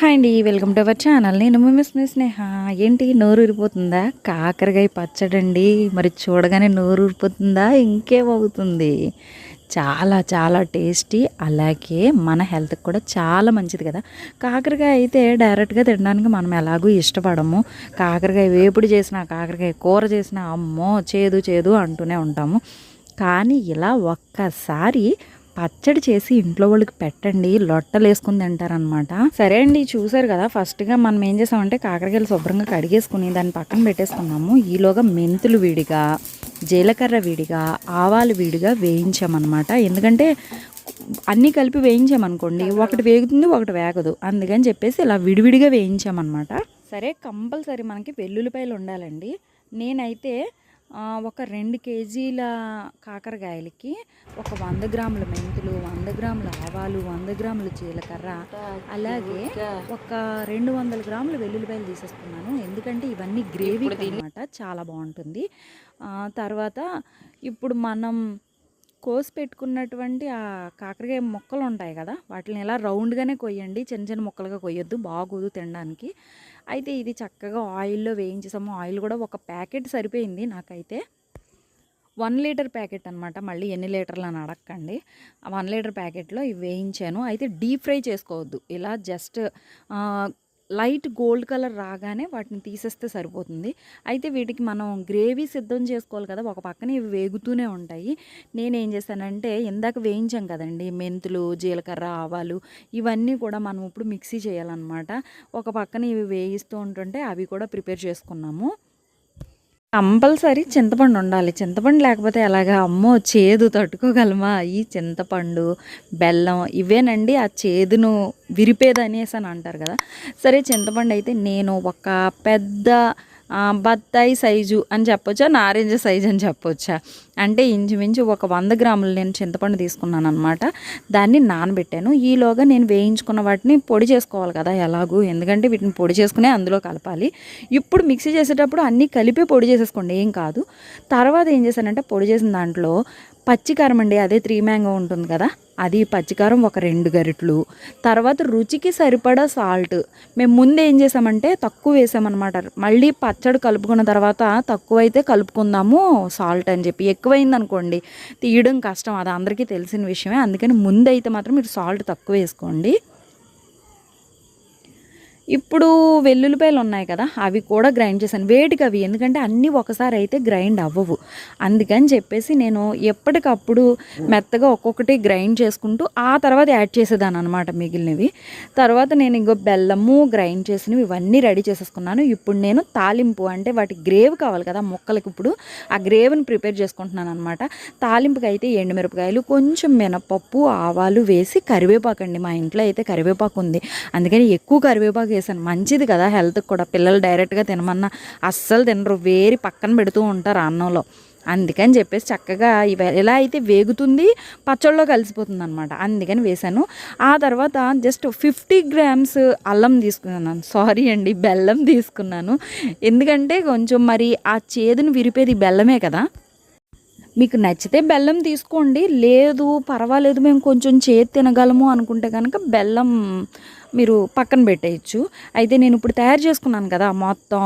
Hi అండి welcome to our channel. నేను miss మీ స్నేహ. ఏంటి నోరు ఊరిపోతుందా? కాకరకాయ పచ్చడండి మరి చూడగానే నోరు ఊరిపోతుందా? ఇంకేమవుతుంది చాలా చాలా టేస్టీ అలాగే మన హెల్త్కి కూడా చాలా మంచిది కదా. కాకరకాయ అయితే డైరెక్ట్గా తినడానికి మనం ఎలాగూ ఇష్టపడము. కాకరకాయ వేపుడు చేసిన కాకరకాయ కూర చేసిన అమ్మో చేదు చేదు అంటూనే ఉంటాము. కానీ ఇలా ఒక్కసారి పచ్చడి చేసి ఇంట్లో వాళ్ళకి పెట్టండి లొట్టలు వేసుకుని తింటారనమాట సరే అండి చూసారు కదా ఫస్ట్గా మనం ఏం చేసామంటే కాకరకాయలు శుభ్రంగా కడిగేసుకుని దాన్ని పక్కన పెట్టేసుకున్నాము. ఈలోగా మెంతులు విడిగా జీలకర్ర విడిగా ఆవాలు విడిగా వేయించామన్నమాట. ఎందుకంటే అన్నీ కలిపి వేయించామనుకోండి ఒకటి వేగుతుంది ఒకటి వేగదు. అందుకని చెప్పేసి ఇలా విడివిడిగా వేయించామన్నమాట. సరే కంపల్సరీ మనకి వెల్లుల్లిపాయలు ఉండాలండి. నేనైతే ఒక రెండు కేజీల కాకరకాయలకి ఒక వంద గ్రాముల మెంతులు వంద గ్రాముల ఆవాలు వంద గ్రాముల జీలకర్ర అలాగే ఒక రెండు వందల గ్రాముల వెల్లుల్లిపాయలు తీసేసుకున్నాను ఎందుకంటే ఇవన్నీ గ్రేవీ అన్నమాట చాలా బాగుంటుంది. తర్వాత ఇప్పుడు మనం కోసి పెట్టుకున్నటువంటి ఆ కాకరకాయ ముక్కలు ఉంటాయి కదా వాటిని ఇలా రౌండ్గానే కొయ్యండి. చిన్న చిన్న ముక్కలుగా కొయ్యొద్దు బాగోదు తినడానికి. అయితే ఇది చక్కగా ఆయిల్లో వేయించేసాము. ఆయిల్ కూడా ఒక ప్యాకెట్ సరిపోయింది నాకైతే. వన్ లీటర్ ప్యాకెట్ అనమాట మళ్ళీ ఎన్ని లీటర్లు అని అడగండి ఆ వన్ లీటర్ ప్యాకెట్లో ఇవి వేయించాను. అయితే డీప్ ఫ్రై చేసుకోవద్దు. ఇలా జస్ట్ లైట్ గోల్డ్ కలర్ రాగానే వాటిని తీసేస్తే సరిపోతుంది. అయితే వీటికి మనం గ్రేవీ సిద్ధం చేసుకోవాలి కదా ఒక పక్కన ఇవి వేగుతూనే ఉంటాయి. నేనేం చేశానంటే ఇందాక వేయించాం కదండి మెంతులు జీలకర్ర ఆవాలు ఇవన్నీ కూడా మనం ఇప్పుడు మిక్సీ చేయాలన్నమాట. ఒక పక్కన ఇవి వేయిస్తూ ఉంటుంటే అవి కూడా ప్రిపేర్ చేసుకున్నాము. కంపల్సరీ చింతపండు ఉండాలి. చింతపండు లేకపోతే ఎలాగా? అమ్మో చేదు తట్టుకోగలమా? ఈ చింతపండు బెల్లం ఇవేనండి ఆ చేదును విరిపేదనేసి అని అంటారు కదా. సరే చింతపండు అయితే నేను ఒక పెద్ద బత్తాయి సైజు అని చెప్పొచ్చా నారింజ సైజు అని చెప్పొచ్చా? అంటే ఇంచుమించు ఒక వంద గ్రాములు నేను చింతపండు తీసుకున్నాను అనమాట దాన్ని నానబెట్టాను. ఈలోగా నేను వేయించుకున్న వాటిని పొడి చేసుకోవాలి కదా ఎలాగూ. ఎందుకంటే వీటిని పొడి చేసుకునే అందులో కలపాలి. ఇప్పుడు మిక్సీ చేసేటప్పుడు అన్నీ కలిపి పొడి చేసేసుకోండి ఏం కాదు. తర్వాత ఏం చేశానంటే పొడి చేసిన దాంట్లో పచ్చికారం అండి అదే త్రీ మ్యాంగో ఉంటుంది కదా అది పచ్చికారం ఒక రెండు గరిట్లు. తర్వాత రుచికి సరిపడా సాల్ట్. మేము ముందు ఏం చేసామంటే తక్కువ వేసామన్నమాట. మళ్ళీ పచ్చడి కలుపుకున్న తర్వాత తక్కువ అయితే కలుపుకుందాము సాల్ట్ అని చెప్పి. ఎక్కువైంది అనుకోండి తీయడం కష్టం అది అందరికీ తెలిసిన విషయమే. అందుకని ముందైతే మాత్రం మీరు సాల్ట్ తక్కువ వేసుకోండి. ఇప్పుడు వెల్లుల్లిపాయలు ఉన్నాయి కదా అవి కూడా గ్రైండ్ చేశాను. వేడికి అవి ఎందుకంటే అన్నీ ఒకసారి అయితే గ్రైండ్ అవ్వవు. అందుకని చెప్పేసి నేను ఎప్పటికప్పుడు మెత్తగా ఒక్కొక్కటి గ్రైండ్ చేసుకుంటూ ఆ తర్వాత యాడ్ చేసేదాన్ని అనమాట మిగిలినవి. తర్వాత నేను ఇంకో బెల్లము గ్రైండ్ చేసినవి ఇవన్నీ రెడీ చేసేసుకున్నాను. ఇప్పుడు నేను తాలింపు అంటే వాటి గ్రేవ్ కావాలి కదా ముక్కలకి ఇప్పుడు ఆ గ్రేవ్ని ప్రిపేర్ చేసుకుంటున్నాను అనమాట తాలింపుకి అయితే ఎండుమిరపకాయలు కొంచెం మినపప్పు ఆవాలు వేసి కరివేపాకు అండి. మా ఇంట్లో అయితే కరివేపాకు ఉంది. అందుకని ఎక్కువ కరివేపాకు చేశాను. మంచిది కదా హెల్త్కి కూడా. పిల్లలు డైరెక్ట్గా తినమన్నా అస్సలు తినరు. వేరి పక్కన పెడుతూ ఉంటారు అన్నంలో. అందుకని చెప్పేసి చక్కగా ఇవి ఎలా అయితే వేగుతుంది పచ్చళ్ళలో కలిసిపోతుంది అనమాట అందుకని వేసాను ఆ తర్వాత జస్ట్ ఫిఫ్టీ గ్రామ్స్ అల్లం తీసుకున్నాను. సారీ అండి బెల్లం తీసుకున్నాను. ఎందుకంటే కొంచెం మరి ఆ చేదును విరిపేది బెల్లమే కదా. మీకు నచ్చితే బెల్లం తీసుకోండి. లేదు పర్వాలేదు మేము కొంచెం చేతి తినగలము అనుకుంటే కనుక బెల్లం మీరు పక్కన పెట్టేయచ్చు. అయితే నేను ఇప్పుడు తయారు చేసుకున్నాను కదా మొత్తం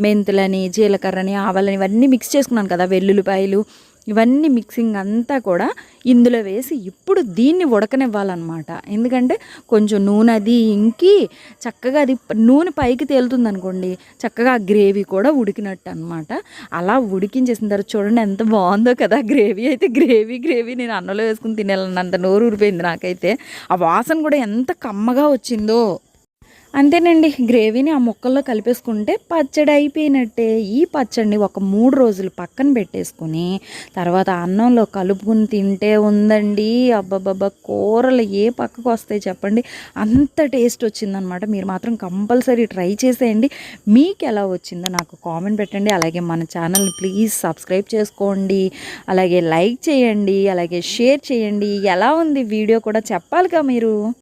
మెంతులని జీలకర్రని ఆవాలని ఇవన్నీ మిక్స్ చేసుకున్నాను కదా వెల్లుల్లిపాయలు ఇవన్నీ మిక్సింగ్ అంతా కూడా ఇందులో వేసి ఇప్పుడు దీన్ని ఉడకనివ్వాలన్నమాట. ఎందుకంటే కొంచెం నూనె అది ఇంకి చక్కగా అది నూనె పైకి తేలుతుంది అనుకోండి చక్కగా ఆ గ్రేవీ కూడా ఉడికినట్టు అనమాట అలా ఉడికించేసిన తర్వాత చూడండి ఎంత బాగుందో కదా గ్రేవీ అయితే గ్రేవీ గ్రేవీ నేను అన్నంలో వేసుకుని తినేయాలన్నంత నోరు ఊరిపోయింది నాకైతే. ఆ వాసన కూడా ఎంత కమ్మగా వచ్చిందో. అంతేనండి గ్రేవీని ఆ ముక్కల్లో కలిపేసుకుంటే పచ్చడి అయిపోయినట్టే. ఈ పచ్చడిని ఒక మూడు రోజులు పక్కన పెట్టేసుకుని తర్వాత అన్నంలో కలుపుకుని తింటే ఉందండి. అబ్బబ్బబ్బా కూరలు ఏ పక్కకు వస్తాయి చెప్పండి. అంత టేస్ట్ వచ్చిందనమాట. మీరు మాత్రం కంపల్సరీ ట్రై చేసేయండి. మీకు ఎలా వచ్చిందో నాకు కామెంట్ పెట్టండి. అలాగే మన ఛానల్ని ప్లీజ్ సబ్స్క్రైబ్ చేసుకోండి. అలాగే లైక్ చేయండి. అలాగే షేర్ చేయండి. ఎలా ఉంది వీడియో కూడా చెప్పాలిగా మీరు?